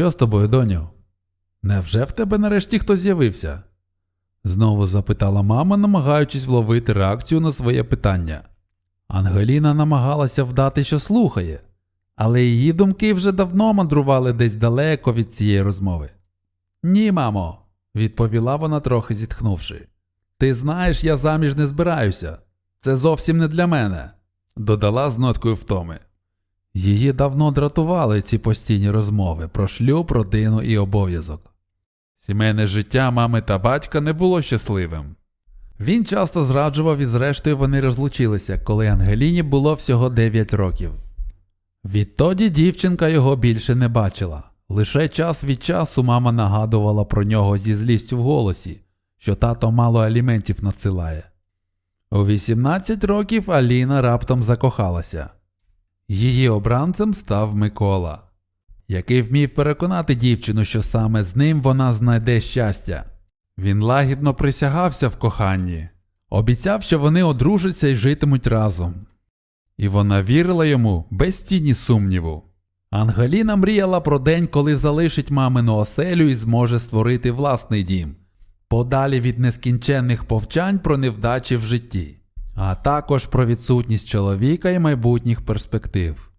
Що з тобою, доню? Невже в тебе нарешті хто з'явився? знову запитала мама, намагаючись вловити реакцію на своє питання. Ангеліна намагалася вдати, що слухає, але її думки вже давно мандрували десь далеко від цієї розмови. Ні, мамо, відповіла вона, трохи зітхнувши. Ти знаєш, я заміж не збираюся. Це зовсім не для мене, додала з ноткою втоми. Її давно дратували ці постійні розмови про шлюб, родину і обов'язок. Сімейне життя мами та батька не було щасливим. Він часто зраджував і зрештою вони розлучилися, коли Ангеліні було всього 9 років. Відтоді дівчинка його більше не бачила. Лише час від часу мама нагадувала про нього зі злістю в голосі, що тато мало аліментів надсилає. У 18 років Аліна раптом закохалася. Її обранцем став Микола, який вмів переконати дівчину, що саме з ним вона знайде щастя. Він лагідно присягався в коханні, обіцяв, що вони одружаться і житимуть разом. І вона вірила йому без тіні сумніву. Ангеліна мріяла про день, коли залишить мамину оселю і зможе створити власний дім, подалі від нескінченних повчань про невдачі в житті, а також про відсутність чоловіка і майбутніх перспектив.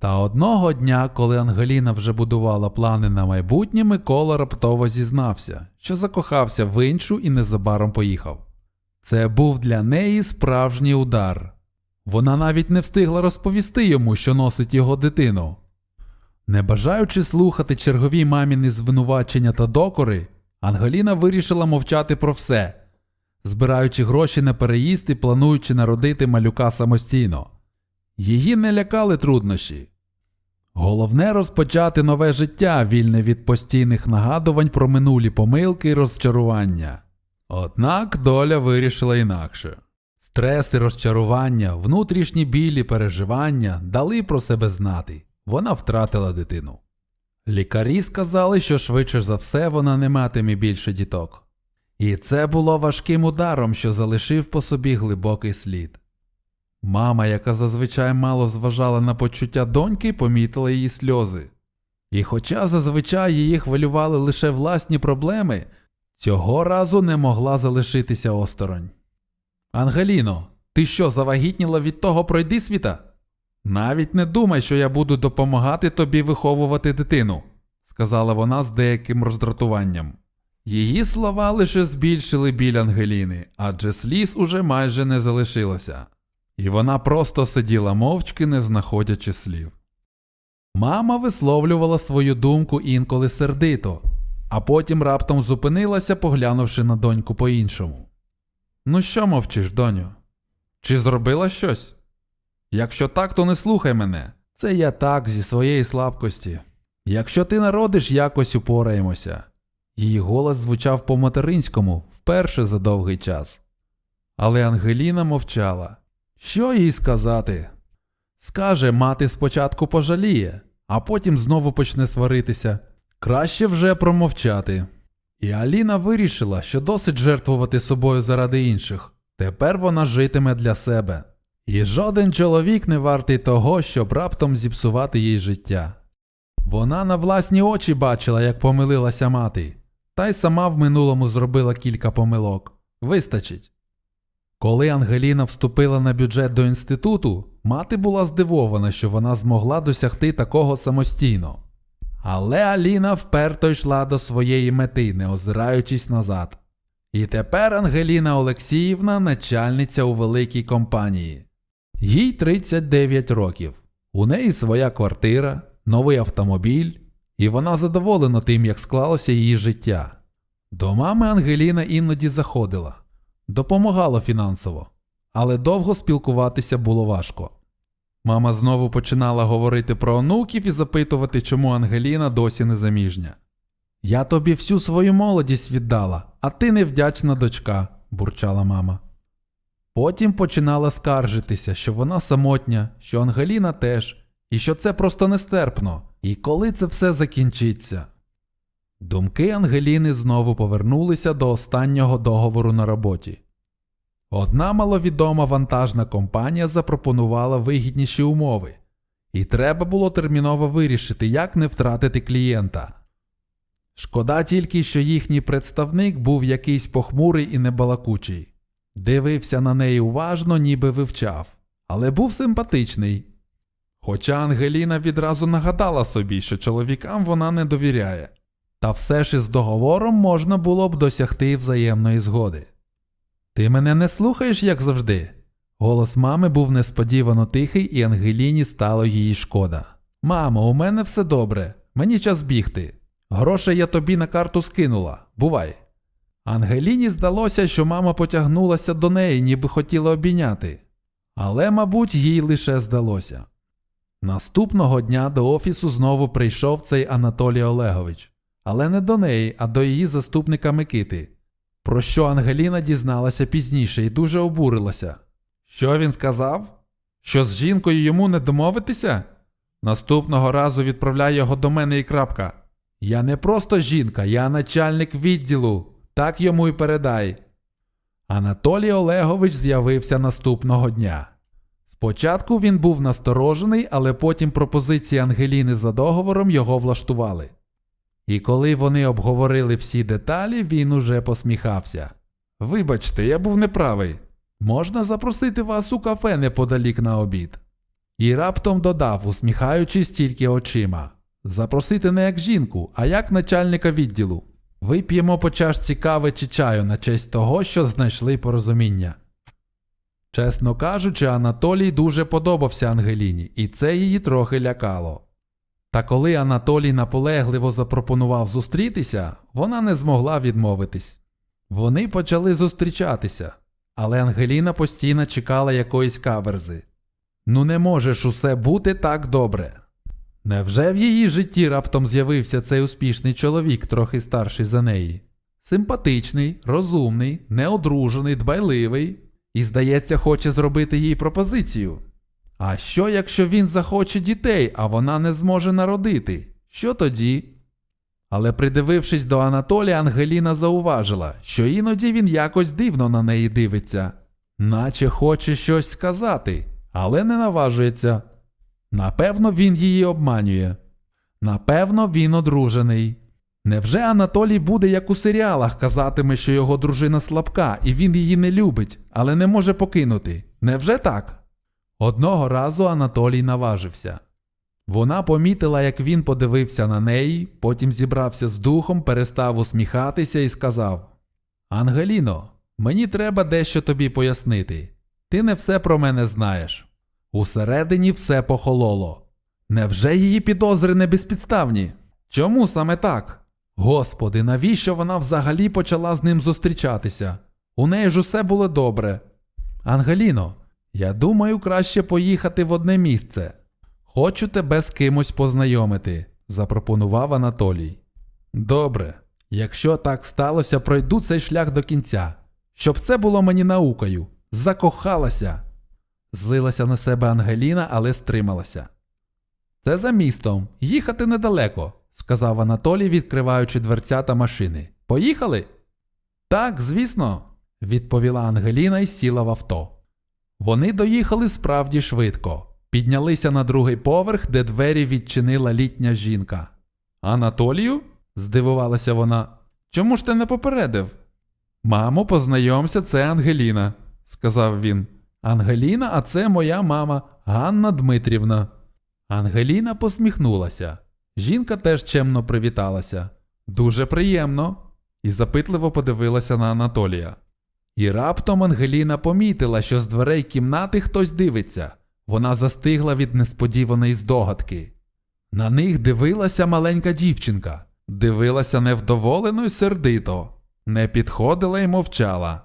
Та одного дня, коли Ангеліна вже будувала плани на майбутнє, Микола раптово зізнався, що закохався в іншу і незабаром поїхав. Це був для неї справжній удар. Вона навіть не встигла розповісти йому, що носить його дитину. Не бажаючи слухати чергові маміни звинувачення та докори, Ангеліна вирішила мовчати про все, збираючи гроші на переїзд і плануючи народити малюка самостійно. Її не лякали труднощі. Головне розпочати нове життя, вільне від постійних нагадувань про минулі помилки і розчарування. Однак доля вирішила інакше. Стрес і розчарування, внутрішні білі переживання дали про себе знати. Вона втратила дитину. Лікарі сказали, що швидше за все вона не матиме більше діток. І це було важким ударом, що залишив по собі глибокий слід. Мама, яка зазвичай мало зважала на почуття доньки, помітила її сльози. І хоча зазвичай її хвилювали лише власні проблеми, цього разу не могла залишитися осторонь. Ангеліно, ти що, завагітніла від того пройди світа? Навіть не думай, що я буду допомагати тобі виховувати дитину, сказала вона з деяким роздратуванням. Її слова лише збільшили біль Ангеліни, адже сліз уже майже не залишилося, і вона просто сиділа мовчки, не знаходячи слів. Мама висловлювала свою думку інколи сердито, а потім раптом зупинилася, поглянувши на доньку по-іншому. Ну що мовчиш, доню? Чи зробила щось? Якщо так, то не слухай мене. Це я так зі своєї слабкості. Якщо ти народиш, якось упораємося. Її голос звучав по-материнському вперше за довгий час. Але Ангеліна мовчала. Що їй сказати? Скаже, мати спочатку пожаліє, а потім знову почне сваритися. Краще вже промовчати. І Аліна вирішила, що досить жертвувати собою заради інших. Тепер вона житиме для себе. І жоден чоловік не вартий того, щоб раптом зіпсувати їй життя. Вона на власні очі бачила, як помилилася мати, та й сама в минулому зробила кілька помилок. Вистачить. Коли Ангеліна вступила на бюджет до інституту, мати була здивована, що вона змогла досягти такого самостійно. Але Аліна вперто йшла до своєї мети, не озираючись назад. І тепер Ангеліна Олексіївна начальниця у великій компанії. Їй 39 років. У неї своя квартира, новий автомобіль, і вона задоволена тим, як склалося її життя. До мами Ангеліна іноді заходила, допомагала фінансово, але довго спілкуватися було важко. Мама знову починала говорити про онуків і запитувати, чому Ангеліна досі не заміжня. Я тобі всю свою молодість віддала, а ти невдячна дочка, бурчала мама. Потім починала скаржитися, що вона самотня, що Ангеліна теж, і що це просто нестерпно, і коли це все закінчиться. Думки Ангеліни знову повернулися до останнього договору на роботі. Одна маловідома вантажна компанія запропонувала вигідніші умови, і треба було терміново вирішити, як не втратити клієнта. Шкода тільки, що їхній представник був якийсь похмурий і небалакучий. Дивився на неї уважно, ніби вивчав, але був симпатичний. Хоча Ангеліна відразу нагадала собі, що чоловікам вона не довіряє, та все ж із договором можна було б досягти взаємної згоди. Ти мене не слухаєш, як завжди. Голос мами був несподівано тихий, і Ангеліні стало її шкода. Мамо, у мене все добре, мені час бігти. Грошей я тобі на карту скинула. Бувай. Ангеліні здалося, що мама потягнулася до неї, ніби хотіла обійняти. Але, мабуть, їй лише здалося. Наступного дня до офісу знову прийшов цей Анатолій Олегович, але не до неї, а до її заступника Микити, про що Ангеліна дізналася пізніше і дуже обурилася. Що він сказав? Що з жінкою йому не домовитися? Наступного разу відправляй його до мене і крапка. Я не просто жінка, я начальник відділу. Так йому й передай. Анатолій Олегович з'явився наступного дня. Спочатку він був насторожений, але потім пропозиції Ангеліни за договором його влаштували. І коли вони обговорили всі деталі, він уже посміхався. Вибачте, я був неправий. Можна запросити вас у кафе неподалік на обід. І раптом додав, усміхаючись тільки очима. Запросити не як жінку, а як начальника відділу. Вип'ємо по чашці кави чи чаю на честь того, що знайшли порозуміння. Чесно кажучи, Анатолій дуже подобався Ангеліні, і це її трохи лякало. Та коли Анатолій наполегливо запропонував зустрітися, вона не змогла відмовитись. Вони почали зустрічатися, але Ангеліна постійно чекала якоїсь каверзи. Ну не можеш усе бути так добре. Невже в її житті раптом з'явився цей успішний чоловік, трохи старший за неї? Симпатичний, розумний, неодружений, дбайливий і, здається, хоче зробити їй пропозицію. А що, якщо він захоче дітей, а вона не зможе народити? Що тоді? Але придивившись до Анатолія, Ангеліна зауважила, що іноді він якось дивно на неї дивиться, наче хоче щось сказати, але не наважується. Напевно, він її обманює. Напевно, він одружений. Невже Анатолій буде, як у серіалах, казатиме, що його дружина слабка, і він її не любить, але не може покинути? Невже так? Одного разу Анатолій наважився. Вона помітила, як він подивився на неї, потім зібрався з духом, перестав усміхатися і сказав: Ангеліно, мені треба дещо тобі пояснити. Ти не все про мене знаєш. Усередині все похололо. Невже її підозри не безпідставні? Чому саме так? Господи, навіщо вона взагалі почала з ним зустрічатися? У неї ж усе було добре. Ангеліно, я думаю, краще поїхати в одне місце. Хочу тебе з кимось познайомити, запропонував Анатолій. Добре, якщо так сталося, пройду цей шлях до кінця, щоб це було мені наукою. Закохалася. Злилася на себе Ангеліна, але стрималася. Це за містом. Їхати недалеко, сказав Анатолій, відкриваючи дверцята машини. Поїхали? Так, звісно, відповіла Ангеліна і сіла в авто. Вони доїхали справді швидко, піднялися на другий поверх, де двері відчинила літня жінка. Анатолію? здивувалася вона. Чому ж ти не попередив? Мамо, познайомся, це Ангеліна, сказав він. Ангеліна, а це моя мама Ганна Дмитрівна. Ангеліна посміхнулася. Жінка теж чемно привіталася. Дуже приємно. І запитливо подивилася на Анатолія. І раптом Ангеліна помітила, що з дверей кімнати хтось дивиться. Вона застигла від несподіваної здогадки. На них дивилася маленька дівчинка, дивилася невдоволено й сердито, не підходила й мовчала.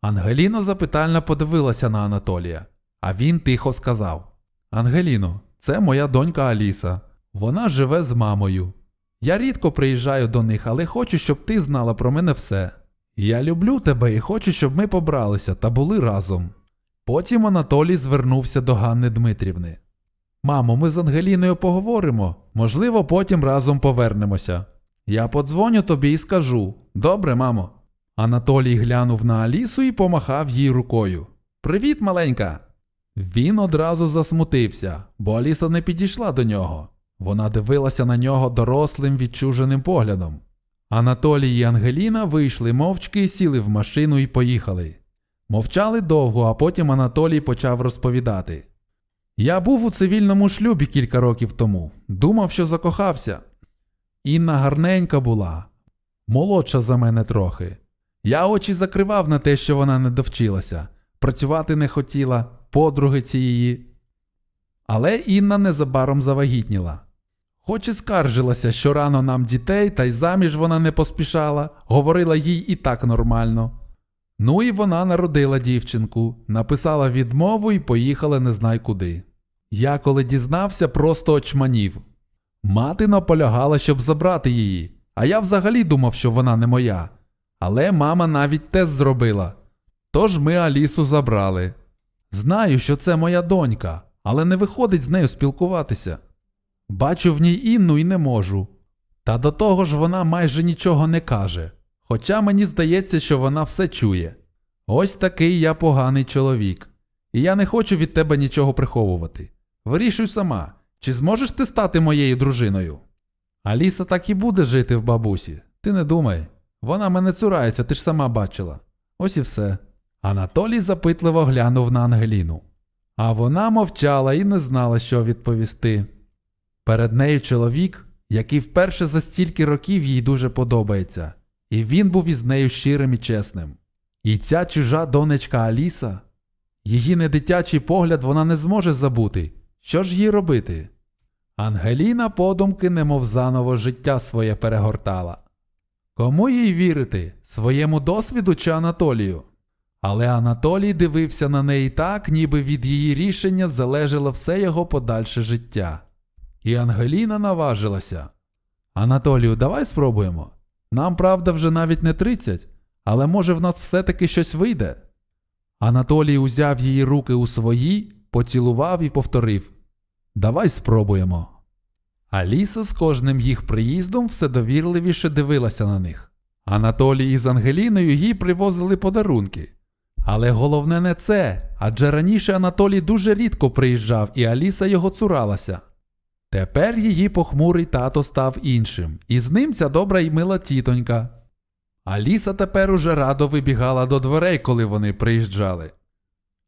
Ангеліна запитально подивилася на Анатолія, а він тихо сказав: Ангеліно, це моя донька Аліса. Вона живе з мамою. Я рідко приїжджаю до них, але хочу, щоб ти знала про мене все. Я люблю тебе і хочу, щоб ми побралися та були разом. Потім Анатолій звернувся до Ганни Дмитрівни. Мамо, ми з Ангеліною поговоримо, можливо, потім разом повернемося. Я подзвоню тобі і скажу добре, мамо. Анатолій глянув на Алісу і помахав їй рукою. Привіт, маленька. Він одразу засмутився, бо Аліса не підійшла до нього. Вона дивилася на нього дорослим відчуженим поглядом. Анатолій і Ангеліна вийшли мовчки, сіли в машину і поїхали. Мовчали довго, а потім Анатолій почав розповідати. Я був у цивільному шлюбі кілька років тому, думав, що закохався. Інна гарненька була, молодша за мене трохи. Я очі закривав на те, що вона не довчилася, працювати не хотіла, подруги цієї. Але Інна незабаром завагітніла. Хоч і скаржилася, що рано нам дітей, та й заміж вона не поспішала, говорила їй і так нормально. Ну і вона народила дівчинку, написала відмову і поїхала не знай куди. Я, коли дізнався, просто очманів. Мати наполягала, щоб забрати її, а я взагалі думав, що вона не моя. Але мама навіть тест зробила. Тож ми Алісу забрали. Знаю, що це моя донька, але не виходить з нею спілкуватися. Бачу в ній Інну і не можу. Та до того ж вона майже нічого не каже, хоча мені здається, що вона все чує. Ось такий я поганий чоловік, і я не хочу від тебе нічого приховувати. Вирішуй сама, чи зможеш ти стати моєю дружиною? Аліса так і буде жити в бабусі. Ти не думай. Вона мене цурається, ти ж сама бачила. Ось і все. Анатолій запитливо глянув на Ангеліну. А вона мовчала і не знала, що відповісти. Перед нею чоловік, який вперше за стільки років їй дуже подобається, і він був із нею щирим і чесним. І ця чужа донечка Аліса, її недитячий погляд вона не зможе забути. Що ж їй робити? Ангеліна подумки, немов заново життя своє перегортала. Кому їй вірити? Своєму досвіду чи Анатолію? Але Анатолій дивився на неї так, ніби від її рішення залежало все його подальше життя. І Ангеліна наважилася. Анатолію, давай спробуємо. Нам, правда, вже навіть не 30, але може в нас все-таки щось вийде. Анатолій узяв її руки у свої, поцілував і повторив Давай спробуємо. Аліса з кожним їх приїздом все довірливіше дивилася на них. Анатолій із Ангеліною їй привозили подарунки. Але головне не це, адже раніше Анатолій дуже рідко приїжджав, і Аліса його цуралася. Тепер її похмурий тато став іншим, і з ним ця добра й мила тітонька. Аліса тепер уже радо вибігала до дверей, коли вони приїжджали.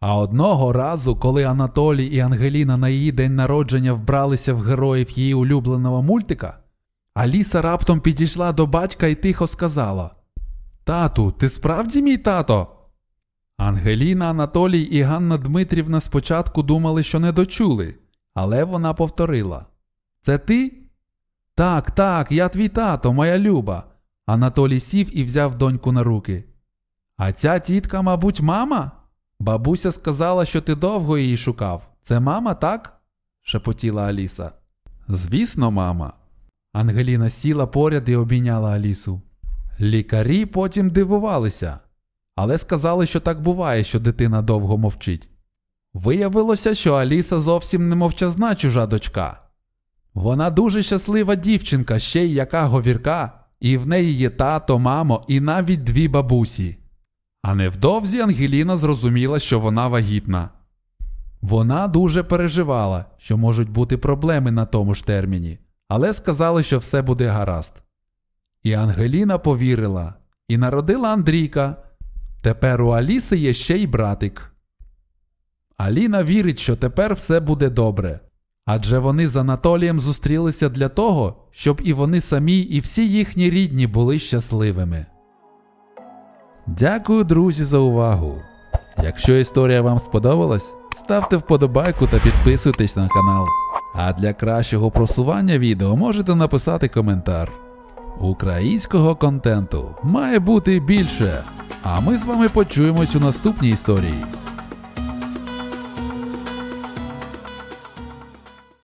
А одного разу, коли Анатолій і Ангеліна на її день народження вбралися в героїв її улюбленого мультика, Аліса раптом підійшла до батька і тихо сказала Тату, ти справді мій тато? Ангеліна, Анатолій і Ганна Дмитрівна спочатку думали, що не дочули, але вона повторила Це ти? Так, так, я твій тато, моя люба. Анатолій сів і взяв доньку на руки. А ця тітка, мабуть, мама? Бабуся сказала, що ти довго її шукав. Це мама, так? шепотіла Аліса. Звісно, мама. Ангеліна сіла поряд і обійняла Алісу. Лікарі потім дивувалися, але сказали, що так буває, що дитина довго мовчить. Виявилося, що Аліса зовсім не мовчазна чужа дочка. Вона дуже щаслива дівчинка, ще й яка говірка, і в неї є тато, мамо і навіть дві бабусі. А невдовзі Ангеліна зрозуміла, що вона вагітна. Вона дуже переживала, що можуть бути проблеми на тому ж терміні, але сказали, що все буде гаразд. І Ангеліна повірила і народила Андрійка. Тепер у Аліси є ще й братик. Аліна вірить, що тепер все буде добре. Адже вони з Анатолієм зустрілися для того, щоб і вони самі, і всі їхні рідні були щасливими. Дякую, друзі, за увагу. Якщо історія вам сподобалась, ставте вподобайку та підписуйтесь на канал. А для кращого просування відео можете написати коментар. Українського контенту має бути більше. А ми з вами почуємось у наступній історії.